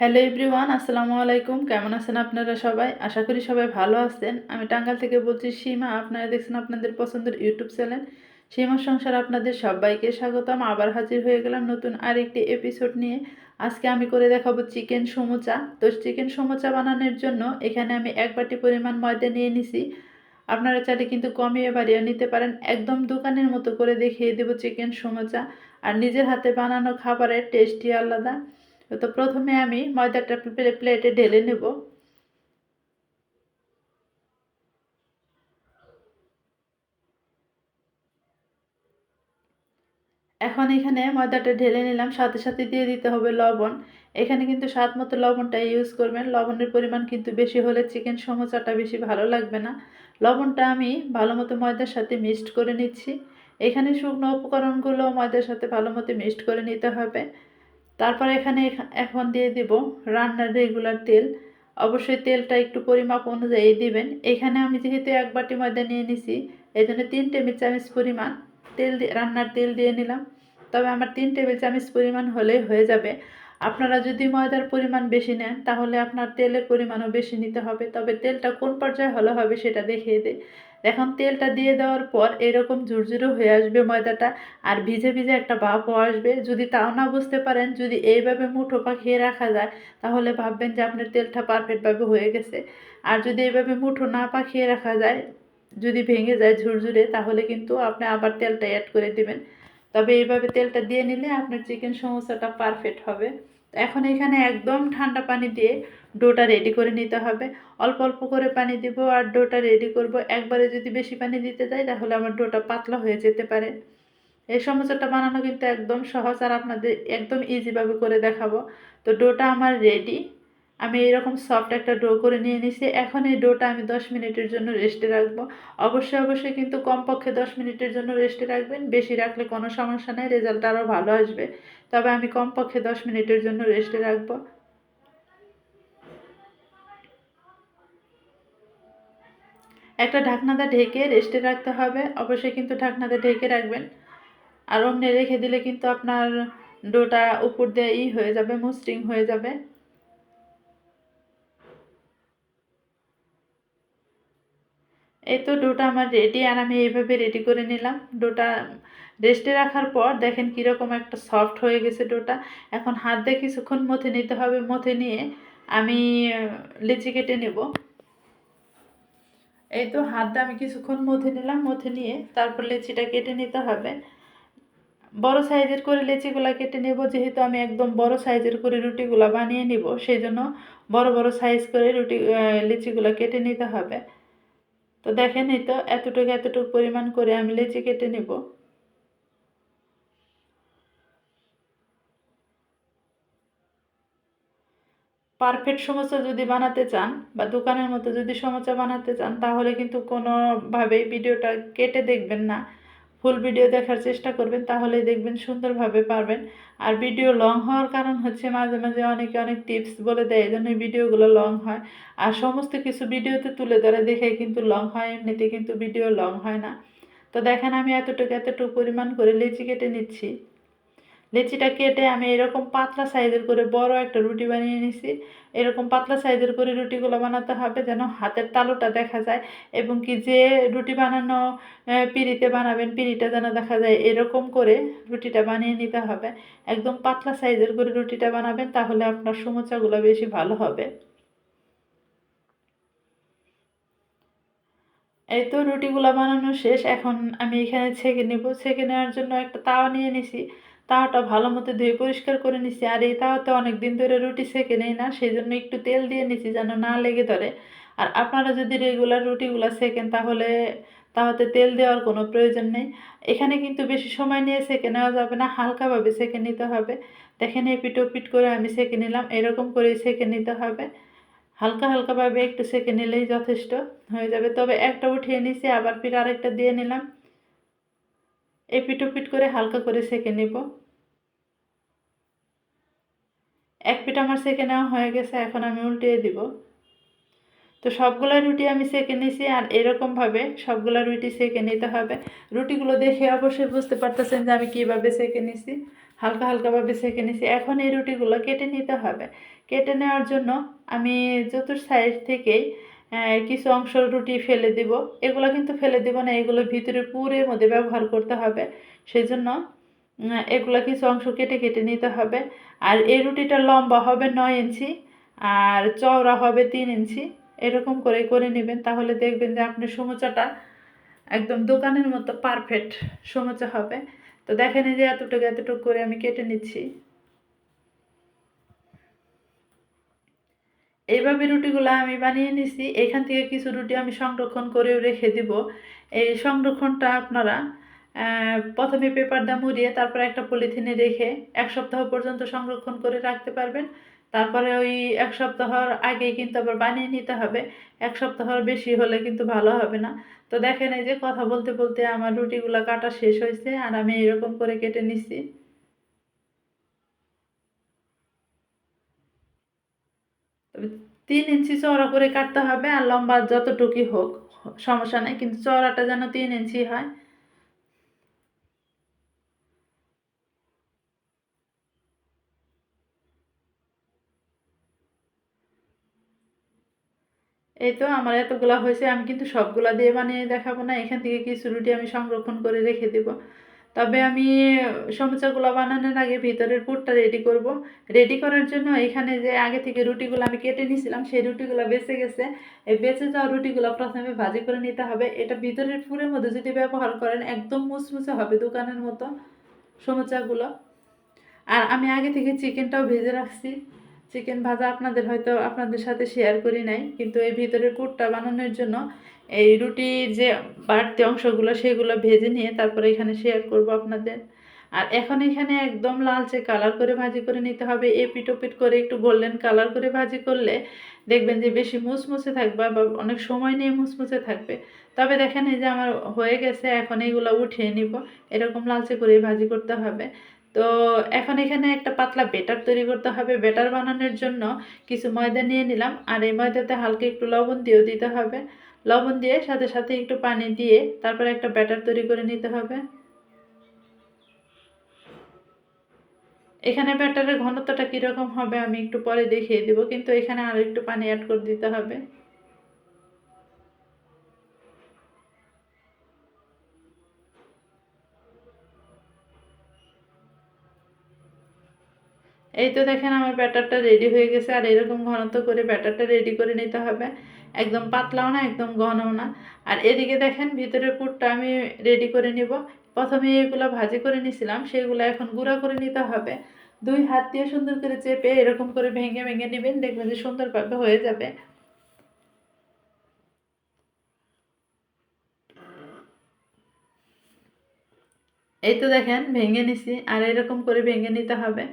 Hello everyone আসসালামু আলাইকুম। কেমন আছেন আপনারা সবাই? আশা করি সবাই ভালো আছেন। আমি টাঙ্গাল থেকে বলছি সীমা। আপনারা দেখছেন আপনাদের পছন্দের ইউটিউব চ্যানেল। সীমা সংসার আপনাদের সবাইকে স্বাগতম। আবার হাজির হয়ে গেলাম নতুন আরেকটি এপিসোড নিয়ে। আজকে আমি করে দেখাবো চিকেন সমোচা। তো চিকেন সমোচা বানানোর জন্য এখানে আমি এক বাটি পরিমাণ ময়দা নিয়ে নিছি। আপনারা চাইলে কিন্তু কমিয়ে বাড়িয়ে নিতে পারেন। একদম দোকানের মতো করে দেখিয়ে দেবো চিকেন সমোচা। আর নিজের হাতে বানানো খাবারের টেস্টই আলাদা। তো প্রথমে আমি ময়দাটা প্লেটে ঢেলে নেব। এখন এখানে ময়দাটা ঢেলে নিলাম, সাথে সাথে দিয়ে দিতে হবে লবণ। এখানে কিন্তু স্বাদ মতো লবণটা ইউজ করবেন। লবণের পরিমাণ কিন্তু বেশি হলে চিকেন সমোসাটা বেশি ভালো লাগবে না। লবণটা আমি ভালো মতো ময়দার সাথে মিক্সড করে নিচ্ছি। এখানে শুকনো উপকরণগুলো ময়দার সাথে ভালো মতো মিক্সড করে নিতে হবে। তারপর এখানে এখন দিয়ে দিব রান্নার রেগুলার তেল। অবশ্যই তেলটা একটু পরিমাপ অনুযায়ী দিবেন। এখানে আমি যেহেতু এক বাটি ময়দা নিয়ে নিছি এই জন্য তিন টেবিল চামচ পরিমাণ তেল রান্নার তেল দিয়ে নিলাম। তবে আমার তিন টেবিল চামচ পরিমাণ হলেই হয়ে যাবে। আপনারা যদি ময়দার পরিমাণ বেশি নেন, তাহলে আপনার তেলের পরিমাণও বেশি নিতে হবে। তবে তেলটা কোন পর্যায়ে হলে হবে সেটা দেখিয়ে দিই এখন তেলটা দিয়ে দেওয়ার পর এরকম ঝুরঝুরো হয়ে আসবে ময়দাটা, আর ভিজে ভিজে একটা ভাপও আসবে। যদি তাও না বুঝতে পারেন, যদি এইভাবে মুঠো পাখিয়ে রাখা যায়, তাহলে ভাববেন যে আপনার তেলটা পারফেক্টভাবে হয়ে গেছে। আর যদি এইভাবে মুঠো না পাখিয়ে রাখা যায়, যদি ভেঙে যায় ঝুরঝুরে, তাহলে কিন্তু আপনি আবার তেলটা অ্যাড করে দিবেন। তবে এইভাবে তেলটা দিয়ে নিলে আপনার চিকেন সমোসাটা পারফেক্ট হবে। এখন এখানে একদম ঠান্ডা পানি দিয়ে ডোটা রেডি করে নিতে হবে। অল্প অল্প করে পানি দিব আর ডোটা রেডি করব। একবারে যদি বেশি পানি দিতে যাই তাহলে আমার ডোটা পাতলা হয়ে যেতে পারে। এই সমস্যাটা বানানো কিন্তু একদম সহজ আর আপনাদের একদম ইজিভাবে করে দেখাবো। তো ডোটা আমার রেডি আমি এরকম সফট একটা ডো করে নিয়ে নিছি। এখন এই ডোটা আমি দশ মিনিটের জন্য রেস্টে রাখব। অবশ্যই অবশ্যই কিন্তু কমপক্ষে দশ মিনিটের জন্য রেস্টে রাখবেন। বেশি রাখলে কোনো সমস্যা নেই রেজাল্ট আরও ভালো আসবে। তবে আমি কমপক্ষে দশ মিনিটের জন্য রেস্টে রাখব। একটা ঢাকনাতে ঢেকে রেস্টে রাখতে হবে। অবশ্যই কিন্তু ঢাকনাতে ঢেকে রাখবেন। আর অমনে রেখে দিলে কিন্তু আপনার ডোটা উপর দিয়ে ই হয়ে যাবে মসৃণ হয়ে যাবে। এই তো ডোটা আমার রেডি আর আমি এইভাবে রেডি করে নিলাম। ডোটা রেস্টে রাখার পর দেখেন কীরকম একটা সফট হয়ে গেছে ডোটা। এখন হাত দিয়ে কিছুক্ষণ মথে নিতে হবে। মথে নিয়ে আমি লিচি কেটে নেব। এই তো হাত দিয়ে আমি কিছুক্ষণ মথে নিলাম। মথে নিয়ে তারপর লিচিটা কেটে নিতে হবে। বড় সাইজের করে লেচিগুলো কেটে নেব। যেহেতু আমি একদম বড় সাইজের করে রুটিগুলো বানিয়ে নিব, সেই জন্য বড় বড় সাইজ করে রুটি লিচিগুলো কেটে নিতে হবে। তো দেখেন, এই তো এতটুকু এতটুকু পরিমাণ করে আমি লেচি কেটে নেব। পারফেক্ট সমস্যা যদি বানাতে চান বা দোকানের মতো যদি সমস্যা বানাতে চান, তাহলে কিন্তু কোনোভাবেই ভিডিওটা কেটে দেখবেন না। ফুল ভিডিও দেখার চেষ্টা করবেন তাহলে দেখবেন সুন্দরভাবে পারবেন। আর ভিডিও লং হওয়ার কারণ হচ্ছে মাঝে মাঝে অনেকে অনেক টিপস বলে দেয়, এই জন্য ভিডিওগুলো লং হয়। আর সমস্ত কিছু ভিডিওতে তুলে ধরে দেখে কিন্তু লং হয়, এমনিতে কিন্তু ভিডিও লং হয় না। তো দেখেন আমি এতটুকু এতটুকু পরিমাণ করে লেচি কেটে নিচ্ছি। লেচিটা কেটে আমি এরকম পাতলা সাইজের করে বড় একটা রুটি বানিয়ে নিছি। এরকম পাতলা সাইজের করে রুটিগুলো বানাতে হবে যেন হাতের তালুটা দেখা যায় এবং কি যে রুটি বানানো পিড়িতে বানাবেন পিড়িটা যেন দেখা যায় এরকম করে রুটিটা বানিয়ে নিতে হবে। একদম পাতলা সাইজের করে রুটিটা বানাবেন তাহলে আপনার সমোচাগুলো বেশি ভালো হবে। এই তো রুটিগুলো বানানো শেষ, এখন আমি এখানে ছেঁকে নেব। ছেঁকে নেওয়ার জন্য একটা তাওয়া নিয়ে নিছি। তাওয়াটা ভালো মতো ধুয়ে পরিষ্কার করে নিছি। আর এই তাওয়াতে অনেক দিন ধরে রুটি সেকে নেই না সেই জন্য একটু তেল দিয়ে নিছি যেন না লেগে ধরে। আর আপনারা যদি রেগুলার রুটিগুলো সেকেন তাহলে তাহলে তেল দেওয়ার কোনো প্রয়োজন নেই। এখানে কিন্তু বেশি সময় নিয়ে সেঁকে নেওয়া যাবে না, হালকাভাবে সেঁকে নিতে হবে। দেখেন এই পিটো করে আমি সেঁকে নিলাম, এরকম করেই সেঁকে নিতে হবে। হালকা হালকাভাবে একটু সেঁকে নিলেই যথেষ্ট হয়ে যাবে। তবে একটা উঠিয়ে নিছি, আবার ফির আরেকটা দিয়ে নিলাম। এই পিটো পিট করে হালকা করে সেকে নেব। এক পিঠ আমার সেকে নেওয়া হয়ে গেছে, এখন আমি উল্টিয়ে দিব। তো সবগুলো রুটি আমি সেকে নিছি আর এরকমভাবে সবগুলো রুটি সেকে নিতে হবে। রুটিগুলো দেখে অবশ্যই বুঝতে পারতেছেন যে আমি কীভাবে সেকে নিছি, হালকা হালকাভাবে সেঁকে নিছি। এখন এই রুটিগুলো কেটে নিতে হবে। কেটে নেওয়ার জন্য আমি চতুর সাইড থেকেই কিছু অংশ রুটি ফেলে দিব। এগুলো কিন্তু ফেলে দিব না, এগুলো ভিতরে পুরের মধ্যে ব্যবহার করতে হবে। সেই জন্য এগুলো কিছু অংশ কেটে কেটে নিতে হবে। আর এই রুটিটা লম্বা হবে নয় ইঞ্চি, আর চওড়া হবে তিন ইঞ্চি। এরকম করে করে নেবেন, তাহলে দেখবেন যে আপনার সমুচাটা একদম দোকানের মতো পারফেক্ট সমুচা হবে। তো দেখেন যে এতটুকু এতটুকু করে আমি কেটে নিচ্ছি। এইভাবে রুটিগুলো আমি বানিয়ে নিছি। এখান থেকে কিছু রুটি আমি সংরক্ষণ করেও রেখে দিব। এই সংরক্ষণটা আপনারা প্রথমে পেপার মুড়িয়ে তারপরে একটা পলিথিনে রেখে এক সপ্তাহ পর্যন্ত সংরক্ষণ করে রাখতে পারবেন। তারপরে ওই এক সপ্তাহর আগেই কিন্তু আবার বানিয়ে নিতে হবে। এক সপ্তাহর বেশি হলে কিন্তু ভালো হবে না। তো দেখেন এই যে কথা বলতে বলতে আমার রুটিগুলো কাটা শেষ হয়েছে আর আমি এরকম করে কেটে নিচ্ছি তিন ইঞ্চি চওড়া করে কাটতে হবে আর লম্বা যতটুকুই হোক, সমস্যা নেই, কিন্তু চওড়াটা যেন তিন ইঞ্চি হয়। এই তো আমার এতগুলা হয়েছে, আমি কিন্তু সবগুলা দিয়ে বানিয়ে দেখাবো না, এখান থেকে কিছু রুটি আমি সংরক্ষণ করে রেখে দেব। তবে আমি সমুচাগুলো বানানোর আগে ভিতরের পুরটা রেডি করব। রেডি করার জন্য এখানে যে আগে থেকে রুটিগুলো আমি কেটে নিয়েছিলাম সেই রুটিগুলো বেঁচে গেছে। এই বেঁচে যাওয়া রুটিগুলো প্রথমে ভাজি করে নিতে হবে। এটা ভিতরের পুরের মধ্যে যদি ব্যবহার করেন, একদম মুচমুচে হবে দোকানের মতো সমুচাগুলো। আর আমি আগে থেকে চিকেনটাও ভেজে রাখছি। চিকেন ভাজা আপনাদের হয়তো আপনাদের সাথে শেয়ার করি নাই, কিন্তু এই ভিতরের পুরটা বানানোর জন্য এই রুটির যে বাড়তি অংশগুলো সেগুলো ভেজে নিয়ে তারপরে এখানে শেয়ার করব আপনাদের। আর এখন এখানে একদম লালচে কালার করে ভাজি করে নিতে হবে। এপিট ওপিট করে একটু গোল্ডেন কালার করে ভাজি করলে দেখবেন যে বেশি মুচমুচে থাকবে বা অনেক সময় নিয়ে মুচমুচে থাকবে। তবে দেখেন এই যে আমার হয়ে গেছে, এখন এইগুলো উঠিয়ে নিব। এরকম লালচে করে ভাজি করতে হবে। তো এখন এখানে একটা পাতলা বেটার তৈরি করতে হবে। বেটার বানানোর জন্য কিছু ময়দা নিয়ে নিলাম। আর এই ময়দাতে হালকা একটু লবণ দিয়েও দিতে হবে। লবণ দিয়ে সাথে সাথে একটু পানি দিয়ে তারপরে একটা ব্যাটার তৈরি করে নিতে হবে। এখানে ব্যাটারের ঘনত্বটা কীরকম হবে আমি একটু পরে দেখিয়ে দেবো, কিন্তু এখানে আরও একটু পানি অ্যাড করে দিতে হবে। এই তো দেখেন আমার ব্যাটারটা রেডি হয়ে গেছে, আর এরকম ঘনত্ব করে ব্যাটারটা রেডি করে নিতে হবে। একদম পাতলাও না, একদম ঘনও না। আর এদিকে দেখেন ভিতরের পুরটা আমি রেডি করে নিব। প্রথমে এগুলো ভাজি করে নিছিলাম, সেগুলো এখন গুঁড়া করে নিতে হবে। দুই হাত দিয়ে সুন্দর করে চেপে এরকম করে ভেঙে ভেঙে নেবেন, দেখবেন যে সুন্দরভাবে হয়ে যাবে। এই তো দেখেন ভেঙে নিছি, আর এরকম করে ভেঙে নিতে হবে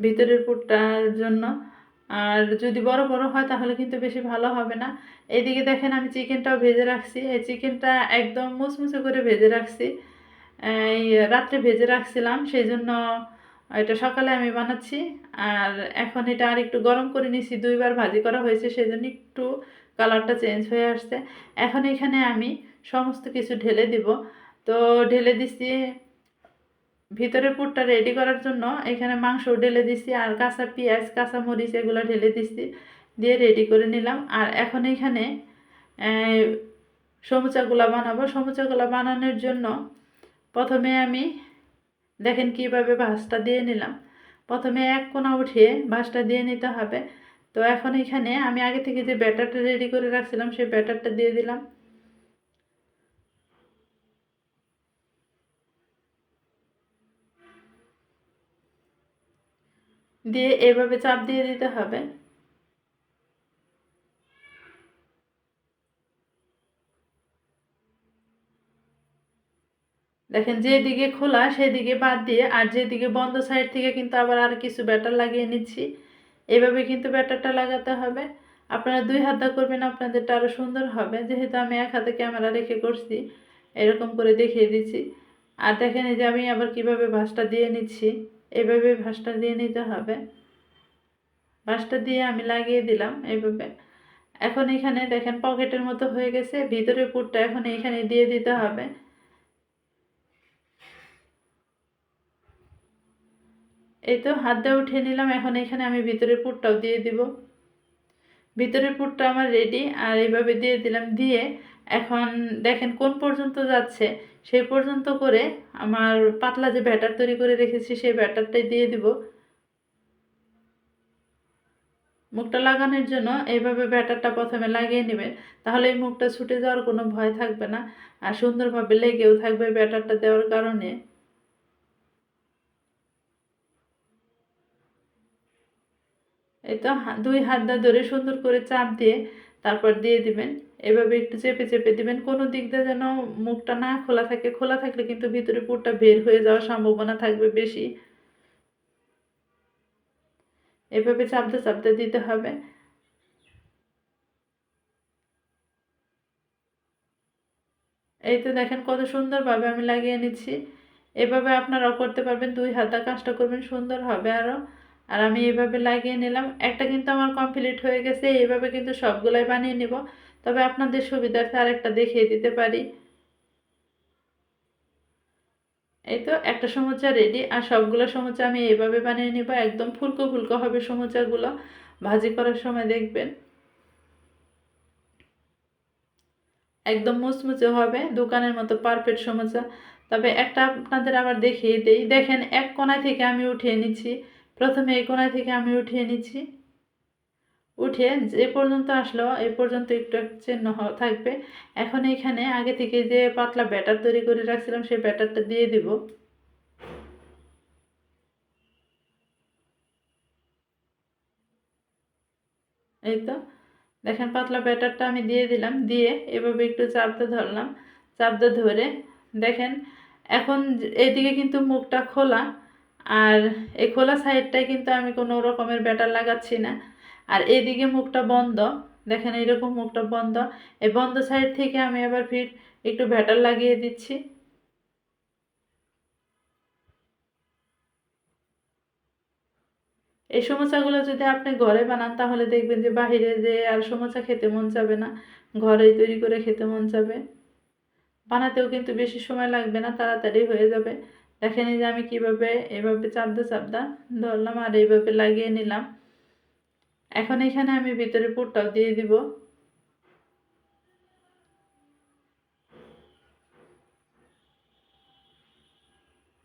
ভিতরের পুরটার জন্য। আর যদি বড় বড় হয় তাহলে কিন্তু বেশি ভালো হবে না। এইদিকে দেখেন আমি চিকেনটাও ভেজে রাখছি। এই চিকেনটা একদম মুচমুচে করে ভেজে রাখছি। এই রাত্রে ভেজে রাখছিলাম সেই জন্য এটা সকালে আমি বানাচ্ছি। আর এখন এটা আর একটু গরম করে নিছি দুইবার ভাজি করা হয়েছে সেই জন্য একটু কালারটা চেঞ্জ হয়ে আসছে। এখন এখানে আমি সমস্ত কিছু ঢেলে দিব। তো ঢেলে দিছি ভিতরের পুরটা রেডি করার জন্য এখানে মাংস ঢেলে দিছি, আর কাঁচা পেঁয়াজ, কাঁচা মরিচ এগুলো ঢেলে দিছি, দিয়ে রেডি করে নিলাম। আর এখন এখানে সমুচাগুলা বানাবো। সমুচাগুলা বানানোর জন্য প্রথমে আমি দেখেন কীভাবে ভাঁজটা দিয়ে নিলাম। প্রথমে এক কোনা উঠিয়ে ভাঁজটা দিয়ে নিতে হবে। তো এখন এখানে আমি আগে থেকে যে ব্যাটারটা রেডি করে রাখছিলাম, সেই ব্যাটারটা দিয়ে দিলাম। দিয়ে এভাবে চাপ দিয়ে দিতে হবে। দেখেন যেদিকে খোলা সেদিকে বাদ দিয়ে আর যেদিকে বন্ধ সাইড থেকে কিন্তু আবার আর কিছু ব্যাটার লাগিয়ে নিচ্ছি। এভাবে কিন্তু ব্যাটারটা লাগাতে হবে। আপনারা দুই হাত করবেন, আপনাদেরটা আরও সুন্দর হবে। যেহেতু আমি এক হাতে ক্যামেরা রেখে করছি, এরকম করে দেখিয়ে দিচ্ছি। আর দেখেন, এই যে আমি আবার কীভাবে ভাঁজটা দিয়ে নিচ্ছি। এভাবে ভাঁজটা দিয়ে নিতে হবে। ভাঁজটা দিয়ে আমি লাগিয়ে দিলাম এইভাবে এখন এখানে দেখেন পকেটের মতো হয়ে গেছে ভিতরে পুরটা এখন এখানে দিয়ে দিতে হবে। এই তো হাত দিয়ে উঠিয়ে নিলাম, এখন এখানে আমি ভিতরের পুরটাও দিয়ে দিব। ভিতরের পুরটা আমার রেডি আর এইভাবে দিয়ে দিলাম, দিয়ে এখন দেখেন কোন পর্যন্ত যাচ্ছে। সেই পর্যন্ত করে আমার পাতলা যে ব্যাটার তৈরি করে রেখেছি, সেই ব্যাটারটাই দিয়ে দিব। মুখটা লাগানোর জন্য এইভাবে ব্যাটারটা প্রথমে লাগিয়ে নেবেন, তাহলে এই মুখটা ছুটে যাওয়ার কোনো ভয় থাকবে না আর সুন্দরভাবে লেগেও থাকবে ব্যাটারটা দেওয়ার কারণে। এই তো দুই হাত ধরে সুন্দর করে চাপ দিয়ে তারপর দিয়ে দিবেন। এভাবে একটু চেপে চেপে দিবেন। কোনো দিক দিয়ে যেন মুখটা না খোলা থাকে। খোলা থাকলে কিন্তু ভিতরে পুরটা বের হয়ে যাওয়ার সম্ভাবনা থাকবে বেশি। এভাবে চাপতে চাপতে দিতে হবে। এই তো দেখেন কত সুন্দরভাবে আমি লাগিয়ে নিচ্ছি। এভাবে আপনারাও করতে পারবেন। দুই হাতা কাজটা করবেন, সুন্দর হবে আরও। আর আমি এইভাবে লাগিয়ে নিলাম। একটা কিন্তু আমার কমপ্লিট হয়ে গেছে, এইভাবে কিন্তু সবগুলাই বানিয়ে নেব। তবে আপনাদের সুবিধার্থে আরেকটা দেখিয়ে দিতে পারি। এই তো একটা সমুচা রেডি আর সবগুলো সমুচা আমি এইভাবে বানিয়ে নিব। একদম ফুলকো ফুলকো হবে সমুচাগুলো। ভাজি করার সময় দেখবেন। একদম মুচমুচে হবে, দোকানের মতো পারফেক্ট সমুচা। তবে একটা আপনাদের আবার দেখিয়ে দিই। দেখেন, এক কোনায় থেকে আমি উঠিয়ে নিচ্ছি। প্রথমে এই কোণা থেকে আমি উঠিয়ে নিচ্ছি। উঠে যে পর্যন্ত আসলো, এই পর্যন্ত একটু চিহ্ন থাকবে। এখন এখানে আগে থেকে যে পাতলা ব্যাটার তৈরি করে রাখছিলাম, সেই ব্যাটারটা দিয়ে দিব। এই তো, দেখেন পাতলা ব্যাটারটা আমি দিয়ে দিলাম। দিয়ে এভাবে একটু চাপতে ধরলাম। চাপতে ধরে দেখেন, এখন এইদিকে কিন্তু মুখটা খোলা। আর এই খোলা সাইডটায় কিন্তু আমি কোনো রকমের ব্যাটার লাগাচ্ছি না। আর এদিকে মুখটা বন্ধ। দেখেন এইরকম মুখটা বন্ধ। এই বন্ধ সাইড থেকে আমি আবার ফির একটু ব্যাটার লাগিয়ে দিচ্ছি। এই সমোসাগুলো যদি আপনি ঘরে বানান, তাহলে দেখবেন যে বাহিরে যে আর সমোসা খেতে মন যাবে না। ঘরেই তৈরি করে খেতে মন যাবে বানাতেও কিন্তু বেশি সময় লাগবে না, তাড়াতাড়ি হয়ে যাবে। দেখেন যে আমি কীভাবে এভাবে চাপদা চাপদা ধরলাম আর এইভাবে লাগিয়ে নিলাম। এখন এখানে আমি ভিতরে পুরটাও দিয়ে দিব।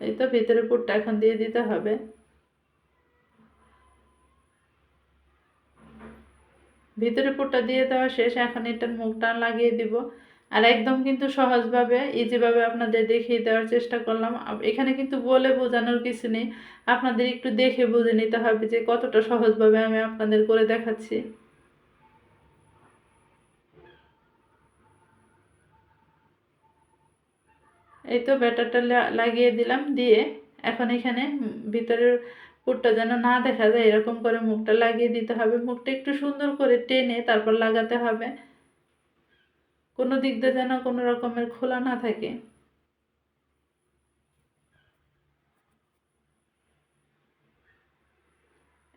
এই তো ভিতরে পুরটা এখন দিয়ে দিতে হবে। ভিতরে পুরটা দিয়ে দেওয়া শেষ, এখন এটার মুখটা লাগিয়ে দিব। আর একদম কিন্তু সহজভাবে ইজিভাবে আপনাদের দেখিয়ে দেওয়ার চেষ্টা করলাম। এখানে কিন্তু বলে বোঝানোর কিছু নেই। আপনাদের একটু দেখে বুঝে নিতে হবে যে কতটা সহজভাবে আমি আপনাদের করে দেখাচ্ছি। এই তো ব্যাটারটা লাগিয়ে দিলাম দিয়ে এখন এখানে ভিতরের পুরটা যেন না দেখা যায়, এরকম করে মুখটা লাগিয়ে দিতে হবে। মুখটা একটু সুন্দর করে টেনে তারপর লাগাতে হবে। কোনো দিক দিয়ে যেন কোনো রকমের খোলা না থাকে।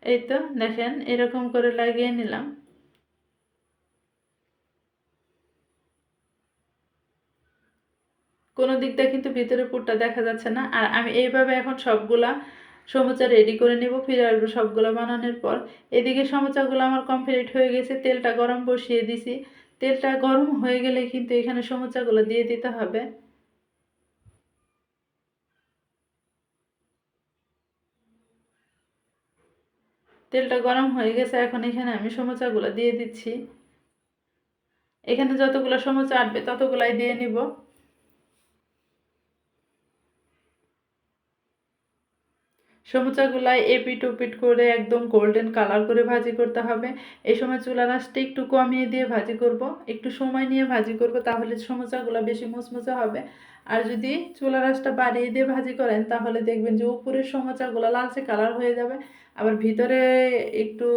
এই তো, দেখেন, এরকম করে লাগিয়ে নিলাম। কোনো দিক দিয়ে কিন্তু ভিতরে পুরটা দেখা যাচ্ছে না। আর আমি এইভাবে এখন সবগুলা সমোচা রেডি করে নেব, ফিরে আসব সবগুলো বানানোর পর। এদিকে সমোচাগুলো আমার কমপ্লিট হয়ে গেছে, তেলটা গরম বসিয়ে দিছি। তেলটা গরম হয়ে গেলে কিন্তু এখানে সমুচাগুলো দিয়ে দিতে হবে। তেলটা গরম হয়ে গেছে, এখন এখানে আমি সমুচাগুলো দিয়ে দিচ্ছি। এখানে যতগুলো সমুচা আটবে ততগুলাই দিয়ে নিব। সমুচাগুলাই এপিট ওপিট করে একদম গোল্ডেন কালার করে ভাজি করতে হবে। এই সময় চুলা রাসটা একটু কমিয়ে দিয়ে ভাজি করব। একটু সময় নিয়ে ভাজি করব তাহলে সমুচাগুলো বেশি মুচমুচে হবে। আর যদি চুলা রাসটা বাড়িয়ে দিয়ে ভাজি করেন তাহলে দেখবেন যে উপরের সমুচাগুলো লালচে কালার হয়ে যাবে। আবার ভিতরে একটু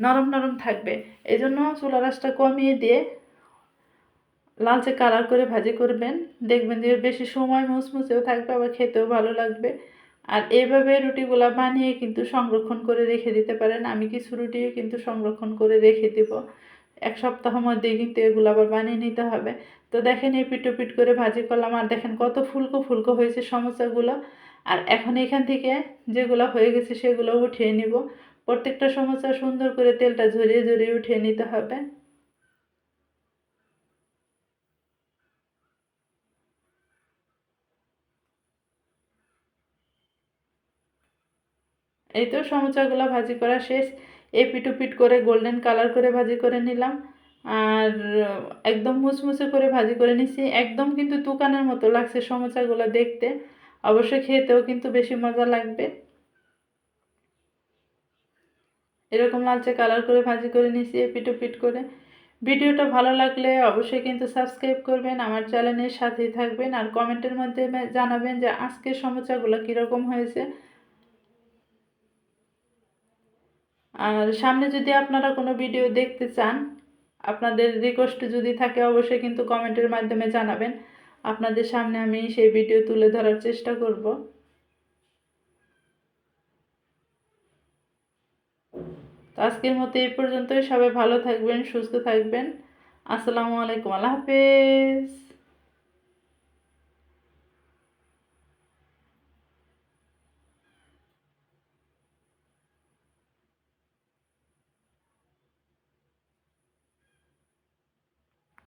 নরম নরম থাকবে। এই জন্য চুলা রাসটা কমিয়ে দিয়ে লালচে কালার করে ভাজি করবেন। দেখবেন যে বেশি সময় মুচমুচেও থাকবে, আবার খেতেও ভালো লাগবে। আর এইভাবে রুটিগুলো বানিয়ে কিন্তু সংরক্ষণ করে রেখে দিতে পারেন। আমি কিছু রুটিও কিন্তু সংরক্ষণ করে রেখে দেব। এক সপ্তাহ মধ্যে কিন্তু এগুলো আবার বানিয়ে নিতে হবে। তো দেখেন এই পিটো পিট করে ভাজি করলাম আর দেখেন কত ফুলকো ফুলকো হয়েছে সমস্যাগুলো। আর এখন এখান থেকে যেগুলো হয়ে গেছে সেগুলো উঠিয়ে নিব। প্রত্যেকটা সমস্যা সুন্দর করে তেলটা ঝরিয়ে ঝরিয়ে উঠিয়ে নিতে হবে। এই তো সমুচাগুলো ভাজি করা শেষ। এপিট পিট করে গোল্ডেন কালার করে ভাজি করে নিলাম। আর, একদম মুচমুচে করে ভাজি করে নিছি। একদম কিন্তু দোকানের মতো লাগছে সমোসাগুলো দেখতে। অবশ্যই খেতেও কিন্তু বেশি মজা লাগবে। এরকম লালচে কালার করে ভাজি করে নিছি এপিট পিট করে। ভিডিওটা ভালো লাগলে অবশ্যই কিন্তু সাবস্ক্রাইব করবেন, আমার চ্যানেলের সাথেই থাকবেন। আর কমেন্টের মধ্যে জানাবেন যে আজকের সমোসাগুলো কীরকম হয়েছে। আর সামনে যদি আপনারা কোনো ভিডিও দেখতে চান, আপনাদের রিকোয়েস্ট যদি থাকে, অবশ্যই কিন্তু কমেন্টের মাধ্যমে জানাবেন। আপনাদের সামনে আমি সেই ভিডিও তুলে ধরার চেষ্টা করব। তো আজকের মতো এই পর্যন্তই। সবাই ভালো থাকবেন, সুস্থ থাকবেন। আসসালামু আলাইকুম, আল্লাহ হাফেজ।